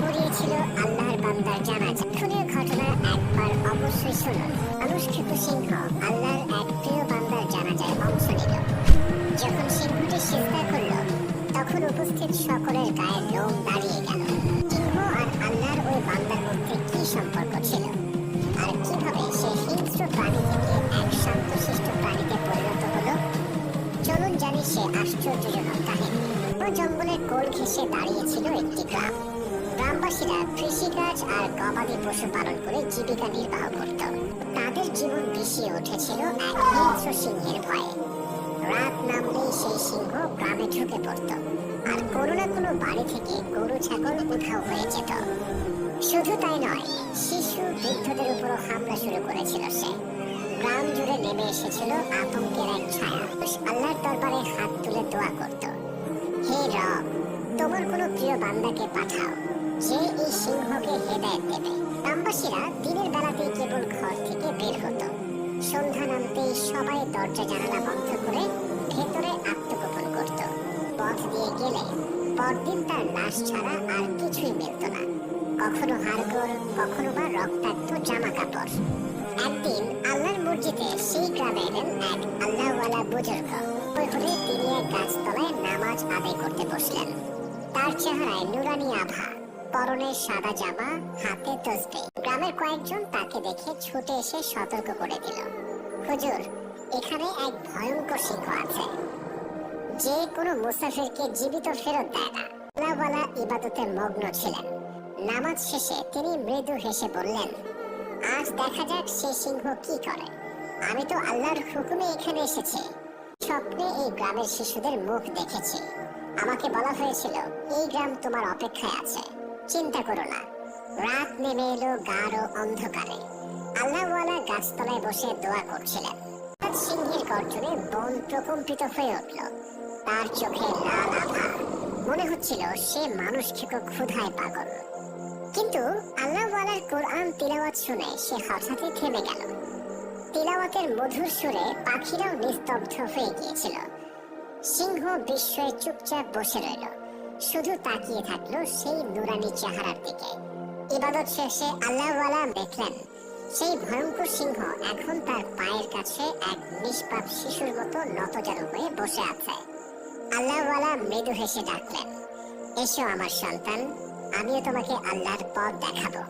পড়িয়েছিল আল্লাহর বান্দার জানাজা খুনের ঘটনা একবার অবশ্যই শুনুন। অনুষ্ঠিত সিংহ আল্লাহর এক প্রিয় বান্দার জানাজায় অংশ নিল। যখন সিংহটি সিজদা করল, তখন উপস্থিত সকলের গায়ের লোম দাঁড়িয়ে গেল। সিংহ আর আল্লাহর ওই বান্দার মধ্যে কি সম্পর্ক ছিল? আর কীভাবে সে হিংস্র প্রাণী থেকে এক শান্তশিষ্ট প্রাণীতে পরিণত হলো? চলুন জানি সে আশ্চর্যজনক কাহিনী। জঙ্গলের কোল ঘেঁষে দাঁড়িয়েছিল একটি গ্রাম। গ্রামবাসীরা কৃষিকাজ আর গবাদি পশু পালন করে জীবিকা নির্বাহ করত। তাদের জীবন বিষিয়ে উঠেছিল এক হিংস্র সিংহের ভয়ে। রাত নামলেই সেই সিংহ গ্রামে ঢুকে পড়ত আর কোনো না কোনো বাড়ি থেকে গরু, ছাগল উধাও হয়ে যেত। শুধু তাই নয়, শিশু, বৃদ্ধদের উপরও হামলা শুরু করেছিল সে। গ্রাম জুড়ে নেমে এসেছিল আতঙ্কের এক ছায়া। আল্লাহর দরবারে হাত তুলে দোয়া করত। হে রব, তোমার কোনো প্রিয় বান্দাকে পাঠাও। যে এই সিংহকে হেদায়েত দেবে। গ্রামবাসীরা দিনের বেলাতেই কেবল ঘর থেকে বের হতো। সন্ধ্যা নামতেই সবাই দরজা জানালা বন্ধ করে ভেতরে আত্মগোপন করত। পথ দিয়ে গেলে পরদিন তার লাশ ছাড়া আর কিছুই মিলত না। কখনো হাড়গোড়, কখনো বা রক্তাক্ত জামা কাপড় একদিন আল্লাহর মসজিদে সেই গ্রামে এলেন এক আল্লাহওয়ালা বুজুর্গ। ওই তিনি এক গাছতলায় নামাজ আদায় করতে বসলেন। তার চেহারায় নুরানি আভা। পরনে সাদা জামা, হাতে তসবে। গ্রামের কয়েকজন তাকে দেখে ছুটে এসে সতর্ক করে দিল। হুজুর, এখানে এক ভয়ঙ্কর সিংহ আছে। যে কোনো মুসাফিরকে জীবিত ফেরত দেয় না। আল্লাহওয়ালা ইবাদতে মগ্ন ছিলেন। নামাজ শেষে তিনি মৃদু হেসে বললেন, আজ দেখা যাক সে সিংহ কি করে। আমি তো আল্লাহর হুকুমে এখানে এসেছি। স্বপ্নে এই গ্রামের শিশুদের মুখ দেখেছি। আমাকে বলা হয়েছিল, এই গ্রাম তোমার অপেক্ষায় আছে। চিন্তা করো না। রাত নেমে এলো গাঢ় অন্ধকারে। আল্লাহওয়ালা গাছতলায় বসে দোয়া করছিলেন। সিংহের গর্জনে বন প্রকম্পিত হয়ে উঠল। তার চোখে লাল আভা মনে হচ্ছিল সে মানুষ খেকো ক্ষুধায় পাগল। কিন্তু আল্লাহওয়ালার কোরআন তিলাওয়াত শুনে সে হঠাৎই থেমে গেল। তিলাওয়াতের মধুর সুরে পাখিরাও নিস্তব্ধ হয়ে গিয়েছিল। সিংহ বিস্ময়ে চুপচাপ বসে রইল। শুধু তাকিয়ে থাকল সেই নুরানি চেহারার দিকে। ইবাদত শেষে আল্লাহওয়ালা দেখলেন, সেই ভয়ঙ্কর সিংহ এখন তার পায়ের কাছে এক নিষ্পাপ শিশুর মতো নতজানু হয়ে বসে আছে। আল্লাহওয়ালা মৃদু হেসে ডাকলেন, এসো আমার সন্তান, আমিও তোমাকে আল্লাহর পথ দেখাবো।